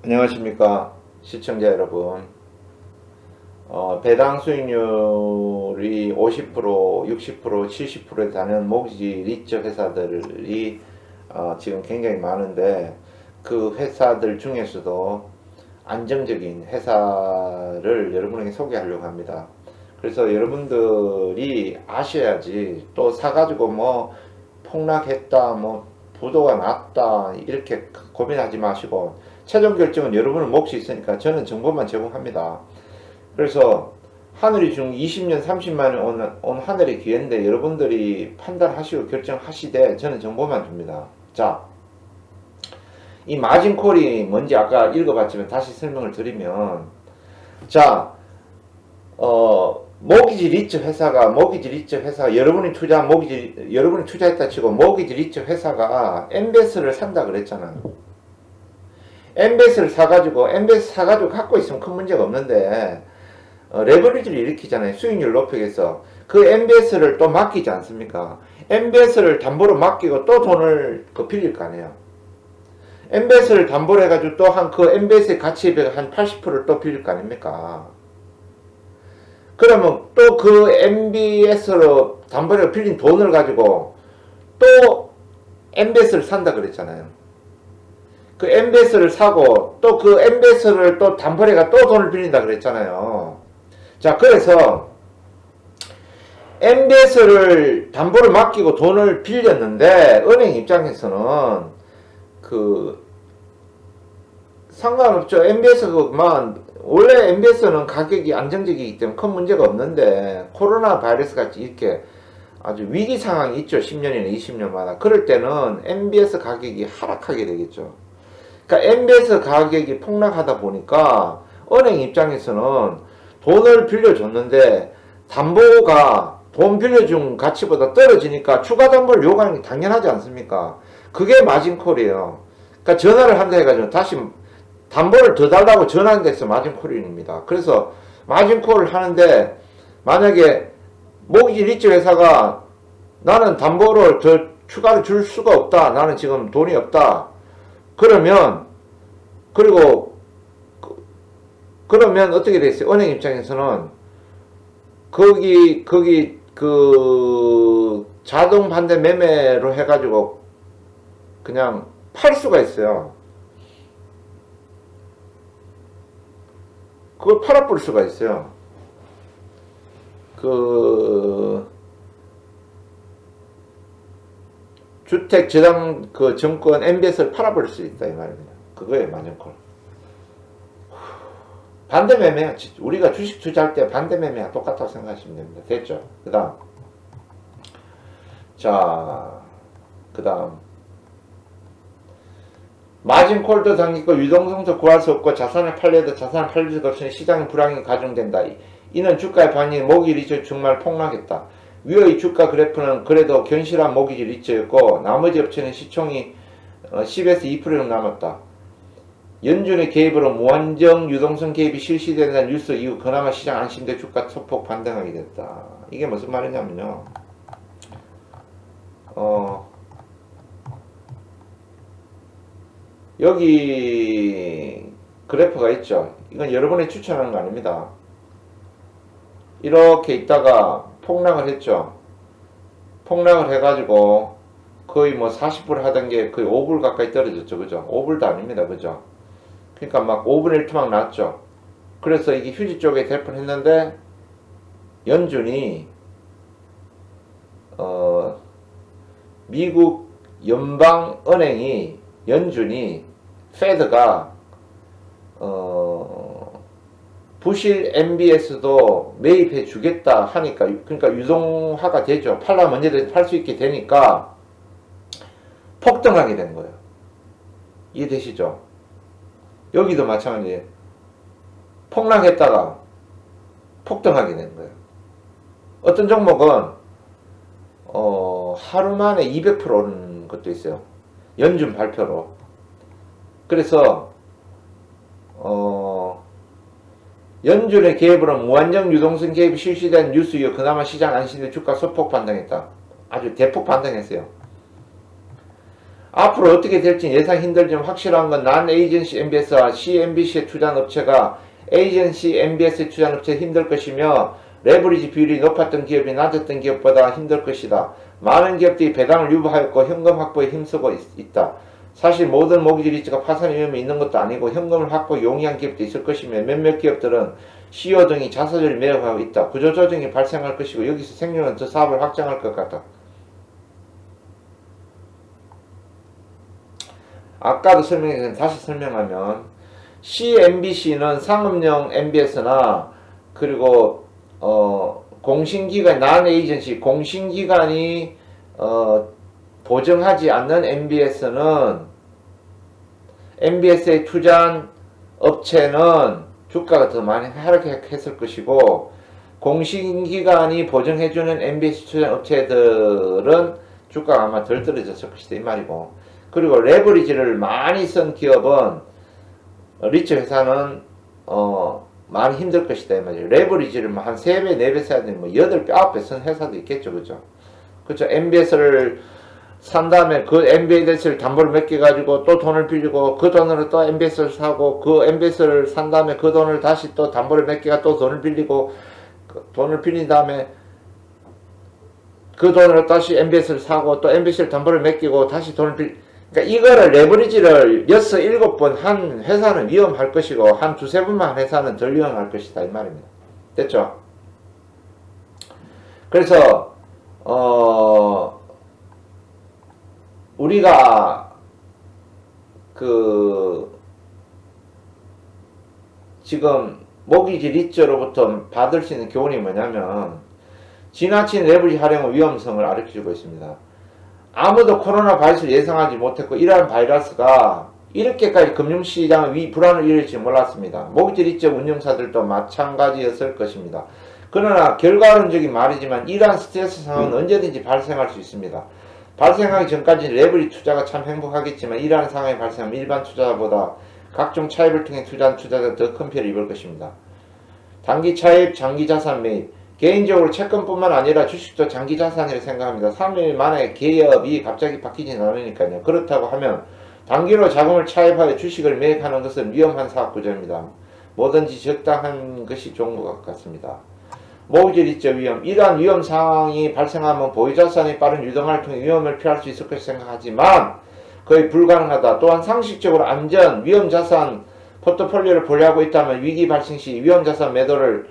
안녕하십니까 시청자 여러분. 어, 배당 수익률이 50% 60% 70%에 다는 모기지 리처 회사들이 어, 지금 굉장히 많은데 그 회사들 중에서도 안정적인 회사를 여러분에게 소개하려고 합니다. 그래서 여러분들이 아셔야지 또 사가지고 뭐 폭락했다 뭐 부도가 났다 이렇게 고민하지 마시고 최종 결정은 여러분의 몫이 있으니까 저는 정보만 제공합니다. 그래서 하늘이 중 20년 30만원 온, 온 하늘의 기회인데 여러분들이 판단하시고 결정하시되 저는 정보만 줍니다. 자, 이 마진콜이 뭔지 아까 읽어봤지만 다시 설명을 드리면 자, 어, 모기지 리츠 회사가 모기지 리츠 회사 여러분이 투자 모기지 여러분이 투자했다 치고 모기지 리츠 회사가 엠베스를 산다 그랬잖아요. 엠베스를 사가지고 엠베스 사가지고 갖고 있으면 큰 문제가 없는데 어, 레버리지를 일으키잖아요. 수익률 높이기 위해서 그 엠베스를 또 맡기지 않습니까? 엠베스를 담보로 맡기고 또 돈을 그 빌릴 거 아니에요. 엠베스를 담보로 해가지고 또 한그 가치에 비해 한 80%를 또 빌릴 거 아닙니까? 그러면 또 그 MBS로 담보로 빌린 돈을 가지고 또 MBS를 산다 그랬잖아요. 그 MBS를 사고 또그 MBS를 또 담보래가 또 돈을 빌린다 그랬잖아요. 자, 그래서 MBS를 담보를 맡기고 돈을 빌렸는데 은행 입장에서는 그 상관없죠. MBS만 원래 MBS는 가격이 안정적이기 때문에 큰 문제가 없는데 코로나 바이러스 같이 이렇게 아주 위기 상황이 있죠. 10년이나 20년마다. 그럴 때는 MBS 가격이 하락하게 되겠죠. 그러니까 MBS 가격이 폭락하다 보니까 은행 입장에서는 돈을 빌려줬는데 담보가 돈 빌려준 가치보다 떨어지니까 추가 담보를 요구하는 게 당연하지 않습니까? 그게 마진콜이에요. 그러니까 전화를 한다 해가지고 다시 담보를 더 달라고 전화한 데서 마진콜입니다. 그래서 마진콜을 하는데 만약에 모기지 리츠 회사가 나는 담보를 더 추가로 줄 수가 없다. 나는 지금 돈이 없다. 그러면 그리고 그, 그러면 어떻게 됐어요? 은행 입장에서는 거기 거기 그 자동 반대 매매로 해가지고 그냥 팔 수가 있어요. 그걸 팔아버릴 수가 있어요. 그 주택 저당 그 정권 MBS를 팔아버릴 수 있다 이 말입니다. 그거예요 만년콜. 반대 매매야. 우리가 주식 투자할 때 반대 매매야 똑같다고 생각하시면 됩니다. 됐죠? 그 다음. 자, 그 다음. 마진콜도 당기고 유동성도 구할 수 없고 자산을 팔려도 자산을 팔릴 수 없으니 시장의 불황이 가중된다. 이는 주가의 반응이 리처 정말 폭락했다. 위의 주가 그래프는 그래도 견실한 모기지 리처였고 나머지 업체는 시총이 10에서 2% 정도 남았다. 연준의 개입으로 무한정 유동성 개입이 실시된다는 뉴스 이후 그나마 시장 안심돼 주가 소폭 반등하게 됐다. 이게 무슨 말이냐면요. 어, 여기 그래프가 있죠. 이건 여러분이 추천하는 거 아닙니다. 이렇게 있다가 폭락을 했죠. 폭락을 해가지고 거의 뭐 40불 하던 게 거의 5불 가까이 떨어졌죠. 그죠? 5불도 아닙니다. 그죠? 그러니까 막 5분의 1 토막 났죠. 그래서 이게 휴지 쪽에 대폰 했는데 연준이 어 미국 연방은행이 연준이 페드가 어 부실 MBS도 매입해 주겠다 하니까 그러니까 유동화가 되죠. 팔라면 언제든지 팔 수 있게 되니까 폭등하게 된 거예요. 이해되시죠? 여기도 마찬가지예요. 폭락했다가 폭등하게 된 거예요. 어떤 종목은 어, 하루 만에 200% 오른 것도 있어요. 연준 발표로. 그래서 어, 연준의 개입으로 무한정 유동성 개입이 실시된 뉴스 이후 그나마 시장 안심돼 주가 소폭 반등했다. 아주 대폭 반등했어요. 앞으로 어떻게 될지 예상 힘들지만 확실한 건 난 에이전시 MBS와 CNBC에 투자한 업체가 에이전시 MBS에 투자한 업체 힘들 것이며 레버리지 비율이 높았던 기업이 낮았던 기업보다 힘들 것이다. 많은 기업들이 배당을 유보하였고 현금 확보에 힘쓰고 있, 다 사실 모든 모기지 리츠가 파산 위험이 있는 것도 아니고 현금을 확보 용이한 기업도 있을 것이며 몇몇 기업들은 CEO 등이 자사주를 매각하고 있다. 구조조정이 발생할 것이고 여기서 생명은 더 사업을 확장할 것 같다. 아까도 설명했지만 다시 설명하면 CNBC는 상업용 MBS나 그리고 어 공신기관 난 에이전시 공신기관이 어 보증하지 않는 MBS는 MBS에 투자한 업체는 주가가 더 많이 하락했을 것이고 공신기관이 보증해주는 MBS 투자 업체들은 주가가 아마 덜 떨어졌을 것이다 이 말이고 그리고 레버리지를 많이 쓴 기업은 리츠 회사는 어 많이 힘들 것이다 이 말이에요. 레버리지를 뭐한 3배, 4배 써야 되는 뭐 8배, 9배 쓴 회사도 있겠죠. 그죠? 그죠? MBS를 산 다음에 그 MBS를 담보를 몇 개 가지고 또 돈을 빌리고 그 돈으로 또 MBS를 사고 그 MBS를 산 다음에 그 돈을 다시 또 담보를 몇 개가 또 돈을 빌리고 그 돈을 빌린 다음에 그 돈으로 다시 MBS를 사고 또 MBS를 담보를 맡기고 다시 돈을 빌 그러니까 이거를 레버리지를 여섯 일곱 번 한 회사는 위험할 것이고 한 두세 번만 한 회사는 덜 위험할 것이다 이 말입니다. 됐죠? 그래서 어 우리가 그 지금 모기지 리츠로부터 받을 수 있는 교훈이 뭐냐면 지나친 레버리지 활용의 위험성을 가르쳐주고 있습니다. 아무도 코로나 바이러스를 예상하지 못했고 이러한 바이러스가 이렇게까지 금융시장의 위 불안을 일으킬지 몰랐습니다. 모기지 리츠 운영사들도 마찬가지였을 것입니다. 그러나 결과론적인 말이지만 이러한 스트레스 상황은 언제든지 발생할 수 있습니다. 발생하기 전까지 레버리 투자가 참 행복하겠지만 이러한 상황이 발생하면 일반 투자자보다 각종 차입을 통해 투자한 투자자가 더큰 피해를 입을 것입니다. 단기 차입, 장기 자산 매입. 개인적으로 채권뿐만 아니라 주식도 장기 자산이라 생각합니다. 3일 만에 기업이 갑자기 바뀌진 않으니까요. 그렇다고 하면 단기로 자금을 차입하여 주식을 매입하는 것은 위험한 사업 구조입니다. 뭐든지 적당한 것이 좋은 것 같습니다. 모기지리적 위험. 이러한 위험 상황이 발생하면 보유자산이 빠른 유동화를 통해 위험을 피할 수 있을 것이 생각하지만 거의 불가능하다. 또한 상식적으로 안전, 위험 자산 포트폴리오를 보유하고 있다면 위기 발생 시 위험 자산 매도를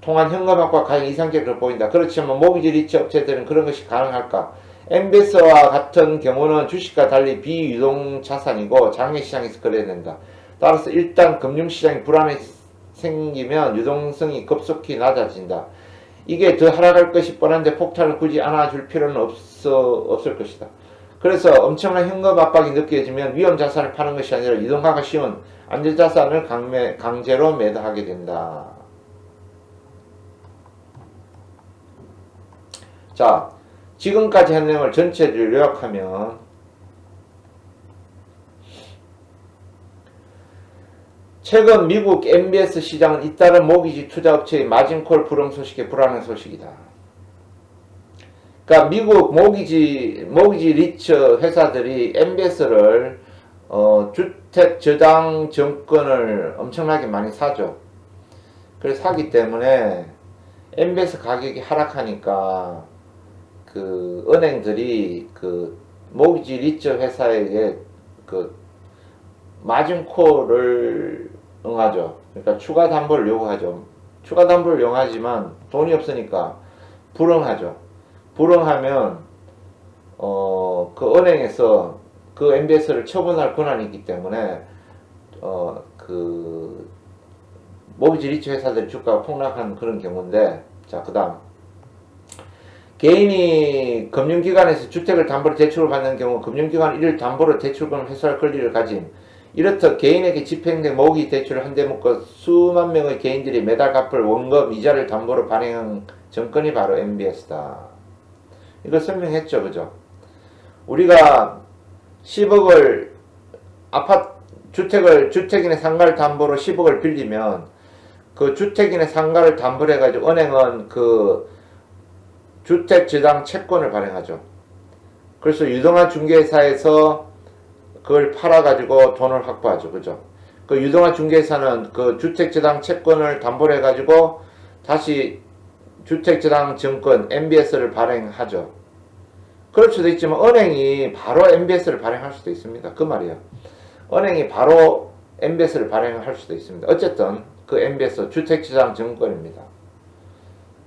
통한 현금화과 가장 이상적으로 보인다. 그렇지만 모기지 리츠 업체들은 그런 것이 가능할까? 엠베스와 같은 경우는 주식과 달리 비유동 자산이고 장외시장에서 거래야 된다. 따라서 일단 금융시장이 불안이 생기면 유동성이 급속히 낮아진다. 이게 더 하락할 것이 뻔한데 폭탄을 굳이 안아줄 필요는 없어, 없을 것이다. 그래서 엄청난 현금 압박이 느껴지면 위험 자산을 파는 것이 아니라 유동화가 쉬운 안전 자산을 강매, 강제로 매도하게 된다. 자, 지금까지 한 내용을 전체를 요약하면 최근 미국 MBS 시장은 잇따른 모기지 투자업체의 마진콜 불응 소식에 불안한 소식이다. 그러니까 미국 모기지 모기지 리처 회사들이 MBS를 어, 주택 저당 정권을 엄청나게 많이 사죠. 그래서 사기 때문에 MBS 가격이 하락하니까 그 은행들이 그 모기지 리처 회사에게 그 마진콜을 응하죠. 그러니까 추가 담보를 요구하죠. 추가 담보를 요구하지만 돈이 없으니까 불응하죠. 불응하면 어, 그 은행에서 그 MBS를 처분할 권한이 있기 때문에 어, 그 모비지 리츠 회사들 주가가 폭락한 그런 경우인데 자 그다음 개인이 금융기관에서 주택을 담보로 대출을 받는 경우 금융기관 이를 담보로 대출금을 회수할 권리를 가진 이렇듯 개인에게 집행된 모기 대출을 한 대 묶어 수만 명의 개인들이 매달 갚을 원금 이자를 담보로 발행한 정권이 바로 MBS다. 이거 설명했죠, 그죠? 우리가 10억을 아파트 주택을 주택인의 상가를 담보로 10억을 빌리면 그 주택인의 상가를 담보로 해가지고 은행은 그 주택 저당 채권을 발행하죠. 그래서 유동화 중개사에서 그걸 팔아가지고 돈을 확보하죠. 그죠? 그 유동화 중개사는 그 주택저당 채권을 담보로 해가지고 다시 주택저당 증권 MBS를 발행하죠. 그럴 수도 있지만 은행이 바로 MBS를 발행할 수도 있습니다. 그 말이에요. 은행이 바로 MBS를 발행할 수도 있습니다. 어쨌든 그 MBS 주택지장 증권입니다.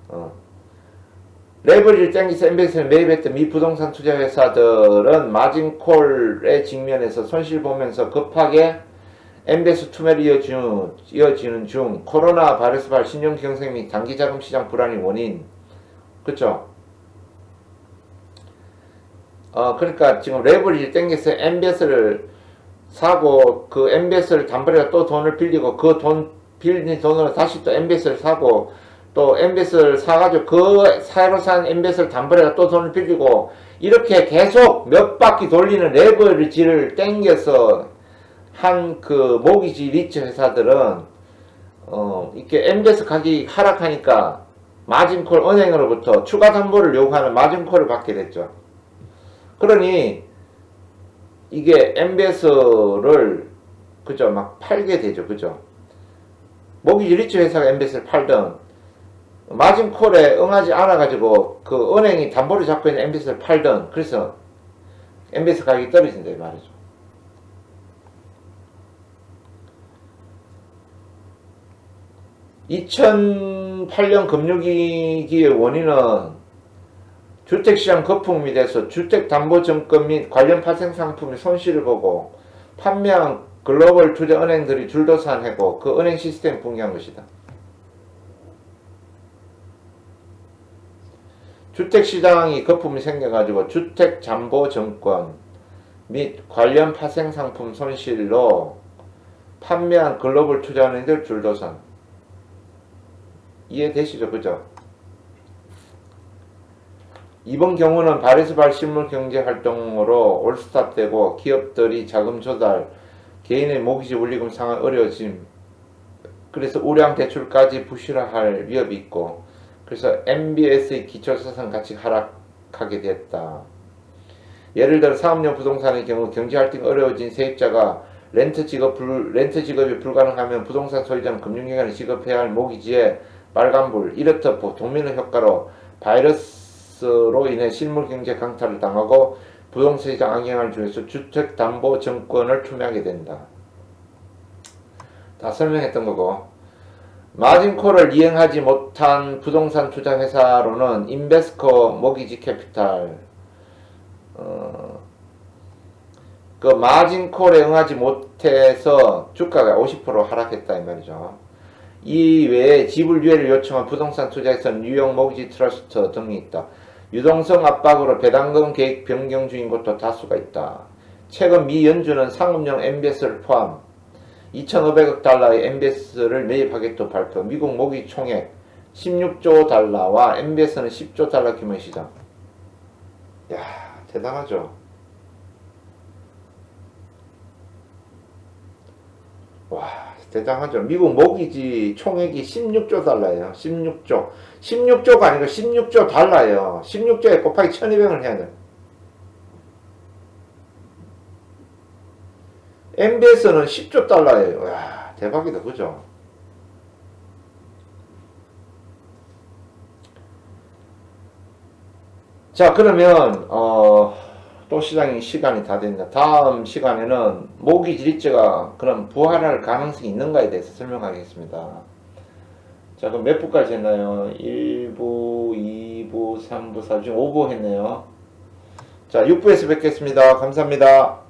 어. 레버리를 땡기서 MBS를 매입했던 미 부동산 투자 회사들은 마진콜에 직면해서 손실 보면서 급하게 MBS 투매를 이어지는, 이어지는 중 코로나 바이러스 발 신용 경색 및 단기 자금 시장 불안이 원인. 그쵸? 어, 그러니까 지금 레버리를 땡겨서 MBS를 사고 그 MBS를 담보로 또 돈을 빌리고 그 돈 빌린 돈으로 다시 또 MBS를 사고 또 MBS를 사가지고 그 새로 산 MBS를 담보로 또 돈을 빌리고 이렇게 계속 몇 바퀴 돌리는 레버리지를 땡겨서 한 그 모기지 리츠 회사들은 어 이렇게 MBS 가격이 하락하니까 마진콜 은행으로부터 추가 담보를 요구하는 마진콜을 받게 됐죠. 그러니 이게 MBS를 그죠 막 팔게 되죠 그죠 모기지 리츠 회사가 MBS를 팔던 마진콜에 응하지 않아 가지고 그 은행이 담보를 잡고 있는 MBS를 팔던 그래서 MBS 가격이 떨어진다 이 말이죠 (2008년) 금융위기의 원인은 주택시장 거품이 돼서 주택담보증권 및 관련 파생 상품의 손실을 보고 판매한 글로벌 투자 은행들이 줄도산하고 그 은행 시스템 붕괴한 것이다. 주택시장이 거품이 생겨가지고 주택담보증권 및 관련 파생 상품 손실로 판매한 글로벌 투자 은행들 줄도산 이해되시죠? 그죠? 이번 경우는 바리스발 실물 경제 활동으로 올스탑되고 기업들이 자금 조달, 개인의 모기지 원리금 상황 어려워짐, 그래서 우량 대출까지 부실화할 위협이 있고, 그래서 MBS의 기초자산 가치 하락하게 됐다. 예를 들어 사업용 부동산의 경우 경제 활동이 어려워진 세입자가 렌트 직업 불, 렌트 직업이 불가능하면 부동산 소유자는 금융기관에 지급해야 할 모기지에 빨간불, 이렇듯 도미노 효과로 바이러스로 인해 실물 경제 강타를 당하고 부동산 시장 악영향을 주면서 주택 담보증권을 투매하게 된다. 다 설명했던 거고 마진콜을 이행하지 못한 부동산 투자 회사로는 인베스코 모기지 캐피탈 어, 그 마진콜에 응하지 못해서 주가가 50% 하락했다 이 말이죠. 이 외에 지불 유예를 요청한 부동산 투자에서는 뉴욕 모기지 트러스트 등이 있다. 유동성 압박으로 배당금 계획 변경 중인 곳도 다수가 있다. 최근 미 연준은 상업용 MBS를 포함 2,500억 달러의 MBS를 매입하겠다고 발표. 미국 모기 총액 16조 달러와 MBS는 10조 달러 규모의 시장. 야 대단하죠. 와 대단하죠. 미국 모기지 총액이 16조 달러예요. 16조. 16조가 아니고 16조 달러예요. 16조에 곱하기 1200을 해야 돼요. MBS는 10조 달러예요. 와 대박이다. 그죠? 자, 그러면, 어, 또 시장이 시간이 다 됐네. 다음 시간에는 모기 지리제가 그럼 부활할 가능성이 있는가에 대해서 설명하겠습니다. 자, 그럼 몇 부까지 했나요? 1부, 2부, 3부, 4부, 지금 5부 했네요. 자, 6부에서 뵙겠습니다. 감사합니다.